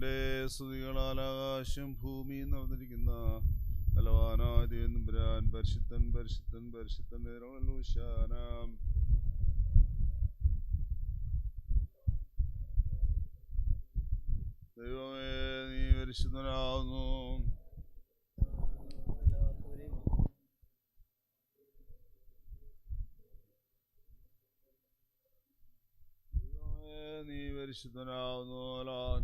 തന്റെ സ്തുതികളാൽ ആകാശം ഭൂമി നടന്നിരിക്കുന്ന ബലവാനായ ദേവൻ പരിശുദ്ധൻ പരിശുദ്ധൻ പരിശുദ്ധൻ നിറവല്ലൂശാനാം ദൈവമേ നീ പരിശുദ്ധനാകുന്നു. നീ പരിശുദ്ധനാവുന്നു അലാ-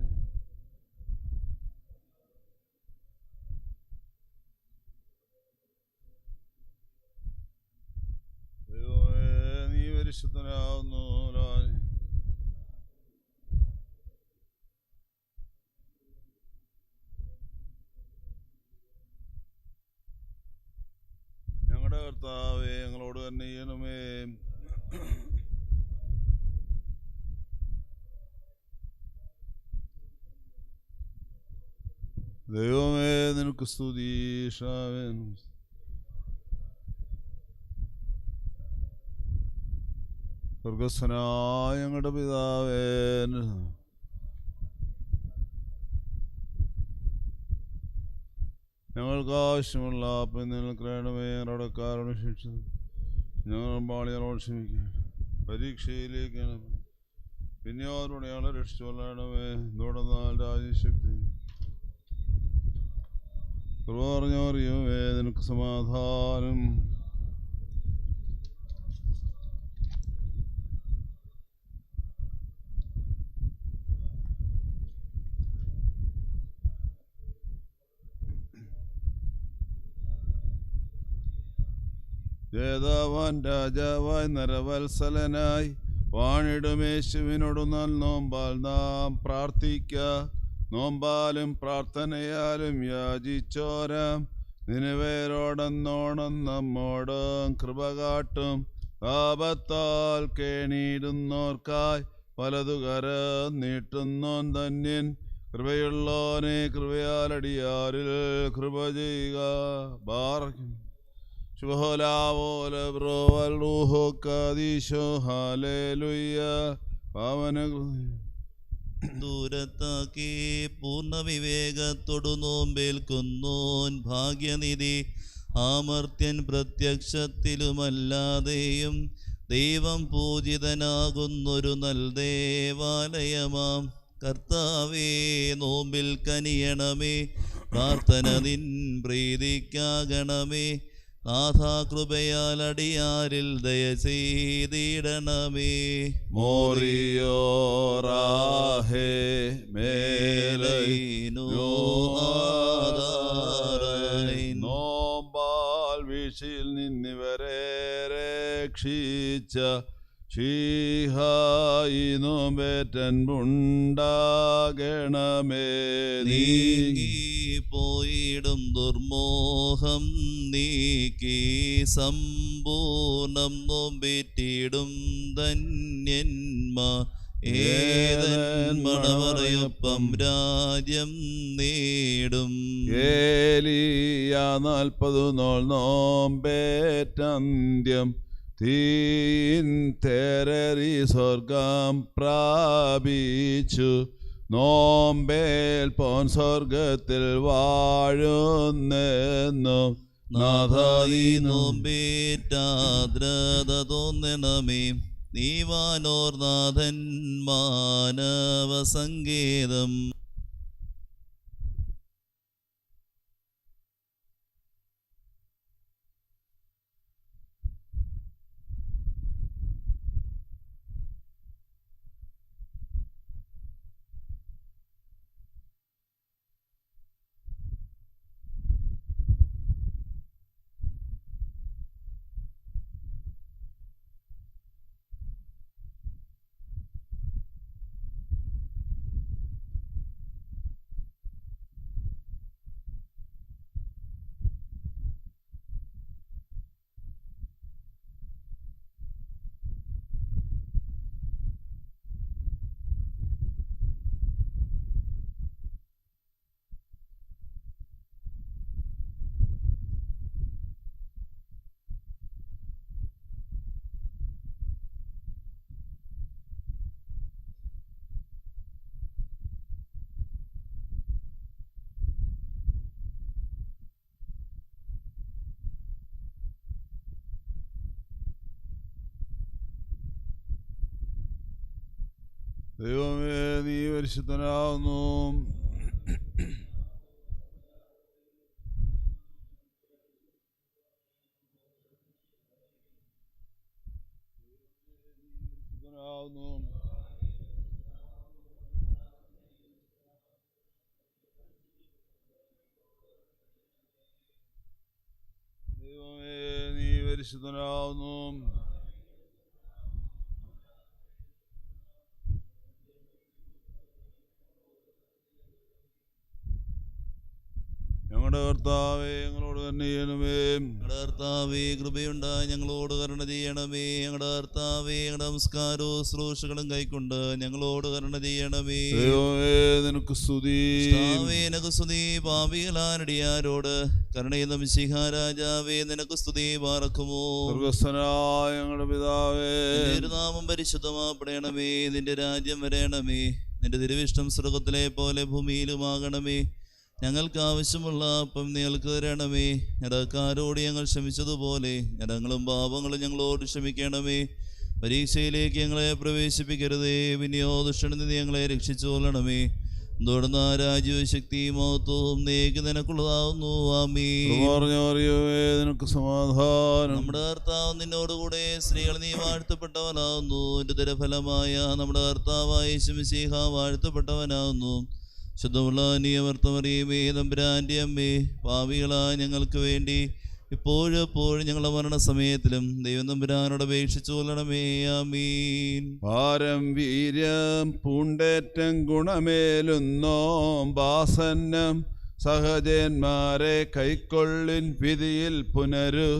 ദൈവമേ നീ പരിശുദ്ധനാവുന്നു അലാ- ഞങ്ങളുടെ കർത്താവേ ഞങ്ങളോട് തന്നെ ചെയ്യണമേ ദൈവമേ നിനക്ക് സ്തുതീഷാവൻ സ്വർഗസ്വനായ ഞങ്ങളുടെ പിതാവേ ഞങ്ങൾക്ക് ആവശ്യമുള്ള അപ്പം നിങ്ങൾക്ക് വേണമേ ഞങ്ങളുടെ കാരണം ഞങ്ങൾ ബാളിയറോട് ക്ഷമിക്കുക പരീക്ഷയിലേക്ക് പിന്നെ അവരുടെ ഞങ്ങളെ രക്ഷിച്ചുകൊള്ളണമേ തുടർന്നാൽ രാജ്യശക്തി. കൃപ പറഞ്ഞറിയുമേ നിനക്ക് സമാധാനം. ജേതാവാൻ രാജാവായി നരവത്സലനായി വാണിടുമേശുവിനോടു നാൾ നോമ്പാൽ നാം പ്രാർത്ഥിക്ക. നോമ്പാലും പ്രാർത്ഥനയാലും യാചിച്ചോരാം. നിനവേരോടെന്നോണം നമ്മോടും കൃപ കാട്ടും. താപത്താൽ കേണിയിടുന്നോർക്കായി പലതുകര നീട്ടുന്നോൻ ധന്യൻ. കൃപയുള്ളോനെ കൃപയാലടിയാരിൽ കൃപ ചെയ്യുക. ബാറക്കും ദൂരത്താക്കി പൂർണ വിവേകത്തോടു നോമ്പേൽക്കുന്നോൻ ഭാഗ്യനിധി. ആമർത്യൻ പ്രത്യക്ഷത്തിലുമല്ലാതെയും ദൈവം പൂജിതനാകുന്നൊരു നൽ ദേവാലയമാം കർത്താവേ നോമ്പിൽ കനിയണമേ. പ്രാർത്ഥന നിൻ പ്രീതിക്കാകണമേ. നാഥാകൃപയാൽ അടിയാരിൽ ദയ ചെയ്തിടണമേ മോറിയോറാഹേ മേലൈനോ. നോമ്പാൽ നിന്നിവരെ രക്ഷിച്ച ഷീഹായി നോമ്പേറ്റൻ ഉണ്ടാകണമേ നീ ദുർമോഹം നീക്കി സമ്പൂർണം നോമ്പിറ്റിടും ധന്യന്മാ ഏതൻ മണവറയൊപ്പം രാജ്യം നേടും. ഏലിയ നാൽപ്പതു നോൾ നോമ്പേറ്റന്ത്യം തീൻ തേരറി സ്വർഗം പ്രാപിച്ചു. നോമ്പേൽ പോൻ സ്വർഗത്തിൽ വാഴുന്നു നാഥാദി നോമ്പേറ്റാദ്രത തോന്നണമേ. നീവാനോർ നാഥൻ ദൈവമേ നീ പരിശുദ്ധനാവുന്നു പരിശുദ്ധനാവുന്നു ദൈവമേ നീ പരിശുദ്ധനാവുന്നു. ഞങ്ങളുടെ കർത്താവേ ഞങ്ങളോട് തന്നെ ചെയ്യണമേ. കർത്താവേ കൃപയുണ്ടായി ഞങ്ങളോട് കരുണ ചെയ്യണമേ. ഞങ്ങളുടെ കർത്താവേ ഞങ്ങളുടെ നമസ്കാരവും ശ്രോഷകളും കൈക്കൊണ്ട് ഞങ്ങളോട് കരുണ ചെയ്യണമേ. നിനക്ക് സ്തുതി. നിനക്ക് സ്തുതി. പാപികളാനടിയാരോട് കരുണയെന്ന മിശിഹ രാജാവേ നിനക്ക് സ്തുതി സ്വർഗസ്ഥനായ ഞങ്ങളുടെ പിതാവേ. നിന്റെ നാമം പരിശുദ്ധമാപ്പെടണമേ. നിന്റെ രാജ്യം വരേണമേ. നിന്റെ തിരുവിഷ്ടം സ്വർഗത്തിലെ പോലെ ഭൂമിയിലുമാകണമേ. ഞങ്ങൾക്ക് ആവശ്യമുള്ള അപ്പം നിങ്ങൾക്ക് തരണമേ. ഞടക്കാരോട് ഞങ്ങൾ ക്ഷമിച്ചതുപോലെ ഞടങ്ങളും പാപങ്ങളും ഞങ്ങളോട് ക്ഷമിക്കണമേ. പരീക്ഷയിലേക്ക് ഞങ്ങളെ പ്രവേശിപ്പിക്കരുതേ. വിനിയോ ദുഷ്ടനിൽ നിന്ന് ഞങ്ങളെ രക്ഷിച്ചു കൊള്ളണമേ തുടർന്ന് രാജ്യവും ശക്തിയും മഹത്വവും നീക്ക് നിനക്കുള്ളതാവുന്നു. നിനക്ക് സമാധാനം. നമ്മുടെ കർത്താവ് നിന്നോടുകൂടെ സ്ത്രീകൾ നീ വാഴ്ത്തപ്പെട്ടവനാവുന്നു. എന്റെ ഫലമായ നമ്മുടെ കർത്താവായ ശിവശേഖ വാഴ്ത്തപ്പെട്ടവനാകുന്നു ശുദ്ധമുള്ള നിയമർത്തമറിയമേ തമ്പുരാന്റെ അമ്മേ പാവികളാ ഞങ്ങൾക്ക് വേണ്ടി ഇപ്പോഴും എപ്പോഴും ഞങ്ങളുടെ മരണസമയത്തിലും ദൈവം തമ്പുരാനോട് അപേക്ഷിച്ചു ഭാരം വീര്യം പൂണ്ടേറ്റം ഗുണമേലുന്നോം ബാസന്നം സഹജന്മാരെ കൈക്കൊള്ളിൻ വിധിയിൽ പുനരു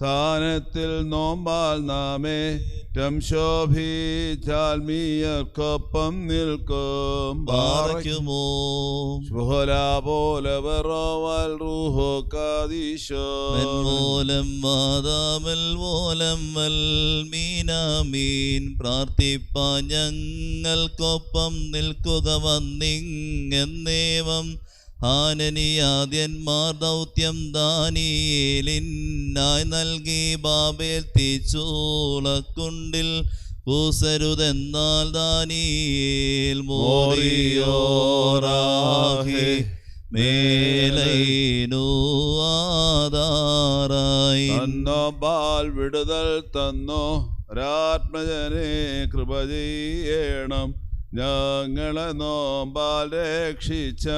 സ്ഥാനത്തിൽ നോമ്പാൽ നാമേ റ്റം ശോഭിച്ചാൽമീയർക്കൊപ്പം നിൽക്കും. പാറയ്ക്കുമോ ശുഭല പോലെ വെറോവൽ റൂഹോ കാദീശോ. മാതാമൽ മൂലം വൽ മീനാമീൻ. പ്രാർത്ഥിപ്പാൻ ഞങ്ങൾക്കൊപ്പം നിൽക്കുക വന്നിങ്ങെന്നേവം ആനനിയാദ്യന്മാർ ദൗത്യം ദാനിയേലിനായി നൽകി ബാബേൽ തീച്ചൂളക്കുണ്ടിൽ കൂസരുതെന്നാൽ ദാനിയേൽ മോറിയോറാഹി മേലൈനു ആധാറായി. തന്നോ ബാൽ വിടുതൽ തന്നോ രാത്മജനെ കൃപ ചെയ്യണം. ഞങ്ങളെ നോമ്പാൽ രക്ഷിച്ച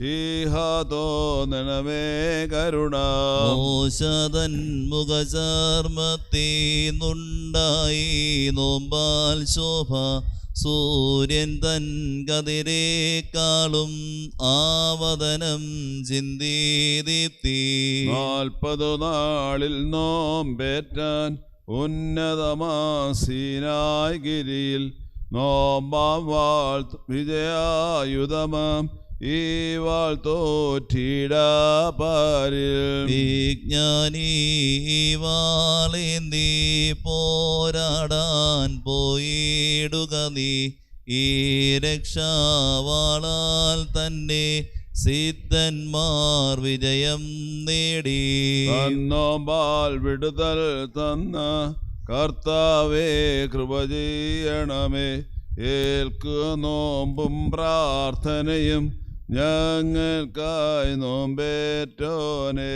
ശീഹാതോ നിണമേ കരുണ. മോശതൻ മുഖചർമ്മത്തീന്നുണ്ടായി നോമ്പാൽ ശോഭ സൂര്യൻ തൻ കതിരേക്കാളും ആവതനം ചിന്തി ദീപ്തി നാൽപ്പതു നാളിൽ നോമ്പേറ്റാൻ ഉന്നതമാസീനായി ഗിരിയിൽ. നോമ്പാം വാൾ വിജയായുധമാം ഈ വാൾ തോറ്റിടാപാരിൽ വിജ്ഞാനി വാളേന്തി പോരാടാൻ പോയിടുക നീ. ഈ രക്ഷാവാളാൽ തന്നെ സിദ്ധന്മാർ വിജയം നേടി. തന്നോമ്പാൽ വിടുതൽ തന്ന കർത്താവേ കൃപ ചെയ്യണമേ. ഏൽക്കു നോമ്പും പ്രാർത്ഥനയും ഞങ്ങൾക്കായി നോമ്പേറ്റോനേ.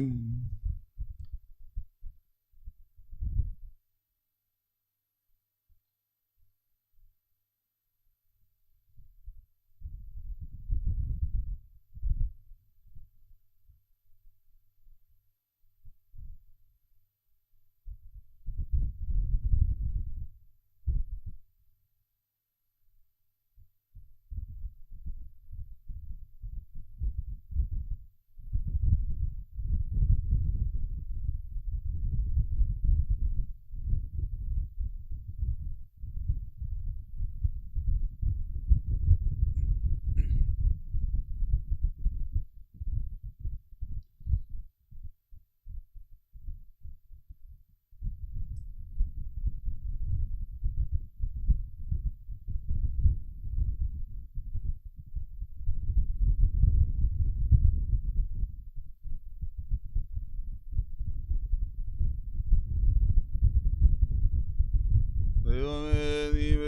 ദൈവമേ നീ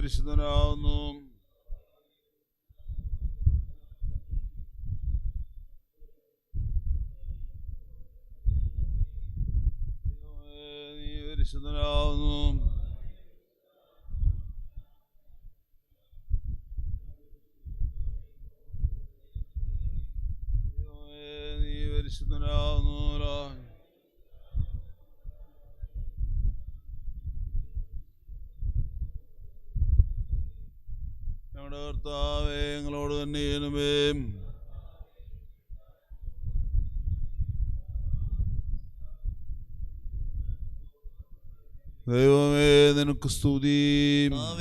పరిశుధరావును పరిశుధరావును పరిశుధరావును നിനക്ക് സ്തുതി.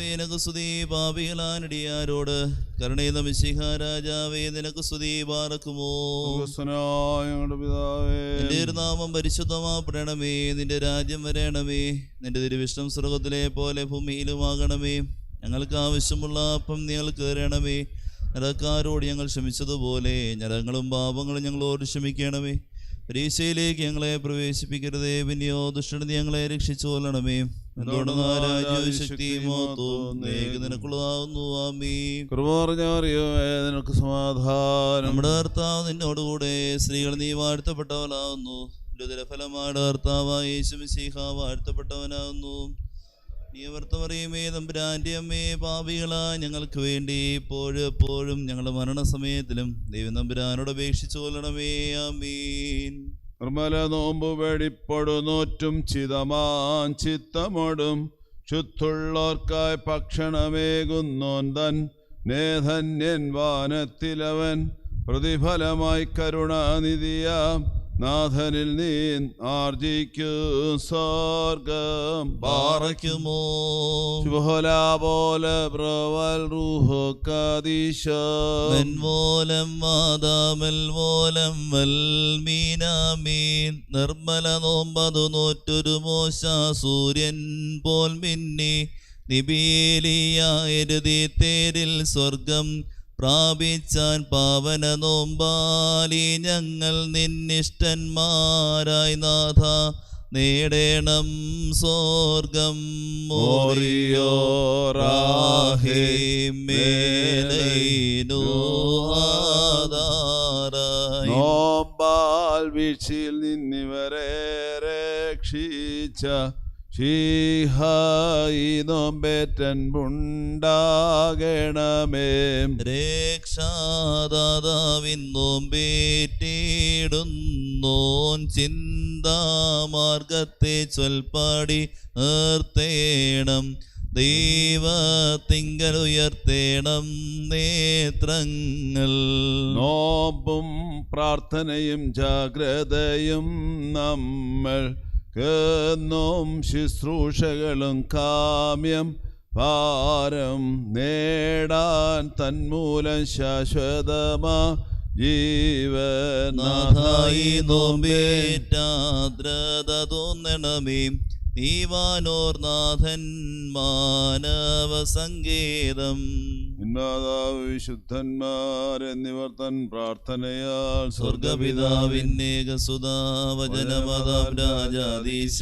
നിനക്ക് സ്തുതി പാപികളാനടിയാരോട് കരുണയുന്ന മിശിഹ രാജാവേ നിനക്ക് സ്തുതി പിതാവേ. നിന്റെ നാമം പരിശുദ്ധമാപ്പെടണമേ നിന്റെ രാജ്യം വരണമേ നിന്റെ തിരുവിഷ്ണം സ്വർഗത്തിലെ പോലെ ഭൂമിയിലുമാകണമേ. ഞങ്ങൾക്ക് ആവശ്യമുള്ള അപ്പം നിങ്ങൾ കയറണമേ. ഞരക്കാരോട് ഞങ്ങൾ ക്ഷമിച്ചതുപോലെ ഞരങ്ങളും പാപങ്ങളും ഞങ്ങളോട് ക്ഷമിക്കണമേ. പരീക്ഷയിലേക്ക് ഞങ്ങളെ പ്രവേശിപ്പിക്കരുതേ പിന്നെയോ ദുഷ്ടനതി ഞങ്ങളെ രക്ഷിച്ചു കൊല്ലണമേ നിനക്ക് സമാധാനം. നമ്മുടെ കർത്താവ് നിന്നോടുകൂടെ സ്ത്രീകൾ നീ വാഴ്ത്തപ്പെട്ടവനാവുന്നു. ഫലമായുടെ കർത്താവായ യേശുമിശിഹ വാഴ്ത്തപ്പെട്ടവനാകുന്നു നീ വർത്തമറിയുമേ തമ്പുരാന്റെ അമ്മേ പാപികളാ ഞങ്ങൾക്ക് വേണ്ടി ഇപ്പോഴും എപ്പോഴും ഞങ്ങളുടെ മരണസമയത്തിലും ദൈവം തമ്പുരാനോട് അപേക്ഷിച്ചു കൊല്ലണമേ. ആമീൻ. നിർമ്മല നോമ്പ് വെടിപ്പെടുന്നോറ്റും ചിതമാൻ ചിത്തമൊടും. ശുദ്ധുള്ളോർക്കായി ഭക്ഷണമേകുന്നോൻ തൻ നേധന്യൻ വാനത്തിലവൻ. പ്രതിഫലമായി കരുണാനിധിയാം. നാഥനിൽ നീ ആർജിക്കൂ സ്വർഗം. പാറയ്ക്കുമോ ശുഭോല പോലെ പ്രവൽ റൂഹ മെൻമൂലം മാതാമൽ മൂലം വൽമീനാമീൻ നിർമ്മല നോമ്പതു നോറ്റൊരു മോശ സൂര്യൻ പോൽ മിന്നി. നിബീലിയായിരുതി തേരിൽ സ്വർഗം പ്രാപിച്ചാൻ പാവന നോമ്പാലി ഞങ്ങൾ നിന്നിഷ്ടന്മാരായി നാഥ. നേടേണം സ്വർഗം മോറിയോ മേലൈനോ നോമ്പാൽ വീഴ്ചയിൽ നിന്നിവരെ രക്ഷിച്ച ഷീഹായി നോമ്പേറ്റൻ ഉണ്ടാകണമേ രക്ഷാദാതാവിൻ നോമ്പേറ്റിടുന്നോൻ ചിന്താമാർഗത്തെ ചൊൽപ്പാടി നിർത്തേണം. ദൈവത്തിങ്കൽ ഉയർത്തേണം നേത്രങ്ങൾ. നോമ്പും പ്രാർത്ഥനയും ജാഗ്രതയും നമ്മൾ കേന്നും ശുശ്രൂഷകളും കാമ്യം ഭാരം നേടാൻ തന്മൂലം ശാശ്വതമാ ജീവനാഥായി നാഥായി നോമ്പേറ്റാദ്രത തോന്നണമേ നീവാനോർ നാഥൻ മാനവ സങ്കേതം മാതാവ് വിശുദ്ധന്മാരെന്നിവർ തൻ പ്രാർത്ഥനയാൽ സ്വർഗപിതാവിന്നേകസുതാവചനമതാം രാജാദീശ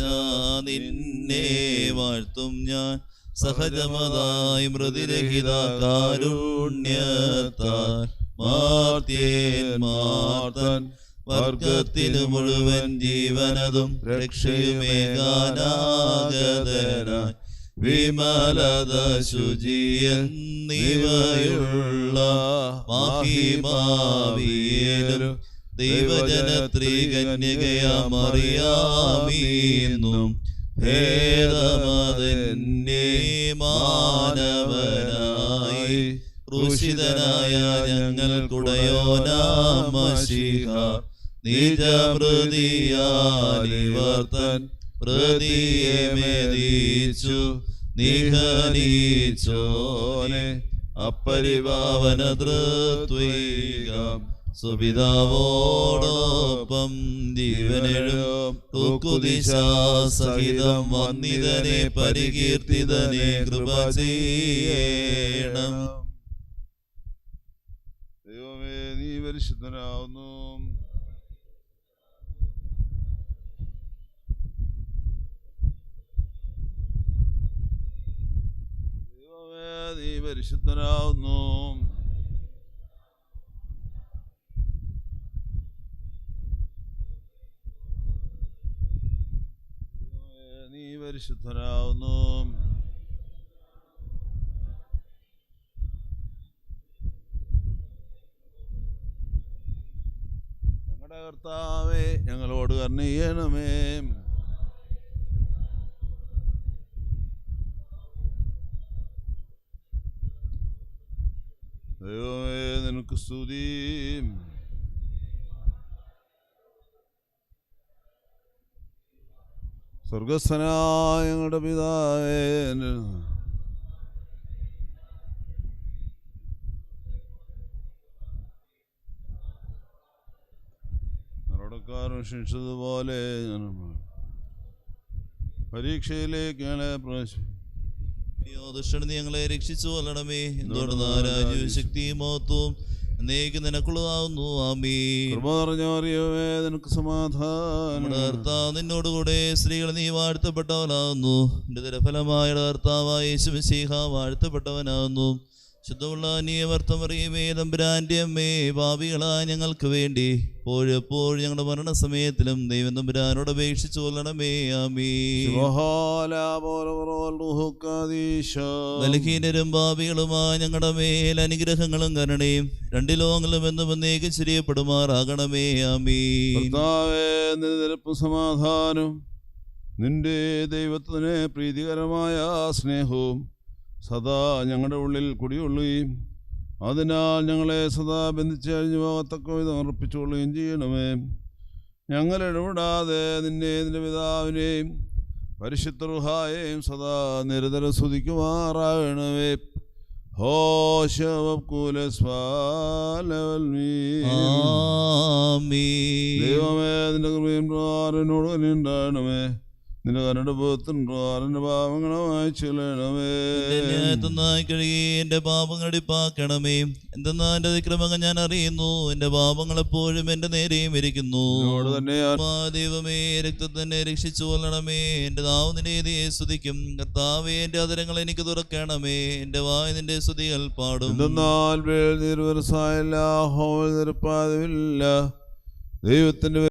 വാഴ്ത്തും ഞാൻ. സഹജമതായി മൃതിരഹിത കാരുണ്യത്താൽ മാർത്തൻ വർഗത്തിനു മുഴുവൻ ജീവനതും രക്ഷയുമേകാനാഗതനായി. വിമലത ശുചിയെന്നിവയുള്ള മഹിമാവിയലും ദൈവജനത്രികന്യകയമറിയാമീന്നും ഭേദമതന്യേ മാനവനായി. ഋഷിതനായ ഞങ്ങൾക്കുടയോനാമശിഹ നിജമൃതിയാലിവർത്തൻ പ്രതിയെ മേദിച്ചു. നിഹനിച്ചോനെ അപ്പരിഭാവന തൃത്വൈകം സുപിതാവോടൊപ്പം ജീവനെഴും സഹിതം വന്നിതനെ പരികീർത്തിതനെ കൃപ ചെയ്യണം. ദൈവമേ നീ പരിശുദ്ധനാവുന്നു ദൈവമേ നീ പരിശുദ്ധനാവുന്നു നീ പരിശുദ്ധനാവുന്നു ഞങ്ങളുടെ കർത്താവേ ഞങ്ങളോട് കർണീയണമേ ദൈവമേ നിനക്ക് സ്തുതി സ്വർഗസ്ഥനായ ഞങ്ങളുടെ പിതാവേ ശിക്ഷിച്ചതുപോലെ ഞാൻ പരീക്ഷയിലേക്ക് ഞങ്ങളെ ഞങ്ങളെ രക്ഷിച്ചു കൊല്ലണമേ എന്തുകൊണ്ട് രാജ്യവും ശക്തിയും മഹത്വവും എന്നേക്ക് നിനക്കുള്ളതാവുന്നു. ആമീ കൃപ നിറഞ്ഞറിയവേ നിനക്ക് സമാധാനം. നമ്മുടെ കർത്താവ് നിന്നോടുകൂടെ സ്ത്രീകൾ നീ വാഴ്ത്തപ്പെട്ടവനാകുന്നു നിന്റെ ഫലമായ കർത്താവായ യേശുമിശീഹ വാഴ്ത്തപ്പെട്ടവനാകുന്നു ശുദ്ധമുള്ള നീയവർത്തം അറിയുമേ തമ്പുരാന്റെ അമ്മേ പാപികളായ ഞങ്ങൾക്ക് വേണ്ടി എപ്പോഴെപ്പോഴും ഞങ്ങളുടെ മരണസമയത്തിലും ദൈവം തമ്പുരാനോട് അപേക്ഷിച്ചു കൊല്ലണമേ ബലഹീനരും പാപികളുമായ ഞങ്ങളുടെ മേൽ അനുഗ്രഹങ്ങളും കരുണയും രണ്ടിലോങ്ങളും എന്നും എന്നേക്ക് ശരിയപ്പെടുമാറാകണമേ ആമീ നിരപ്പും സമാധാനം നിന്റെ ദൈവത്തിന് പ്രീതികരമായ സ്നേഹവും സദാ ഞങ്ങളുടെ ഉള്ളിൽ കുടികൊള്ളുകയും അതിനാൽ ഞങ്ങളെ സദാ ബന്ധിച്ച് അഴിഞ്ഞു പോകത്തക്ക വിധം അർപ്പിച്ചുകൊള്ളുകയും ചെയ്യണമേ. ഞങ്ങൾ ഇടപെടാതെ നിന്നെ നിന്റെ പിതാവിനെയും പരിശുദ്ധ റുഹായെയും സദാ നിരന്തരം സ്തുതിക്കുമാറാകണമേ. ദൈവമേ നിന്റെ കൃപയും പ്രകാരനോട് തന്നെ ഉണ്ടാകണമേ നിന്റെ കരട് പോത്തും പ്രകാരന്റെ പാവങ്ങളെ വായിച്ചിടണമേ ായി കഴുകി എന്റെ പാപങ്ങൾ അടിപ്പാക്കണമേ എന്തെന്നാ എന്റെ അതിക്രമങ്ങൾ ഞാൻ അറിയുന്നു. എന്റെ പാപങ്ങൾ എപ്പോഴും എന്റെ നേരെയും ഇരിക്കുന്നു. ദൈവമേ രക്തത്തിനെ രക്ഷിച്ചു കൊല്ലണമേ എന്റെ നാവ് നിന്റെ നീതിയെ സ്തുതിക്കും. കർത്താവേ എന്റെ അതിരങ്ങൾ എനിക്ക് തുറക്കണമേ. എന്റെ വായ നിന്റെ സ്തുതികൾ പാടും. എന്തെന്നാൽ വേൽ നീർവരസായില്ല ഹോൾ നിരപ്പാതമില്ല ദൈവത്തിന്റെ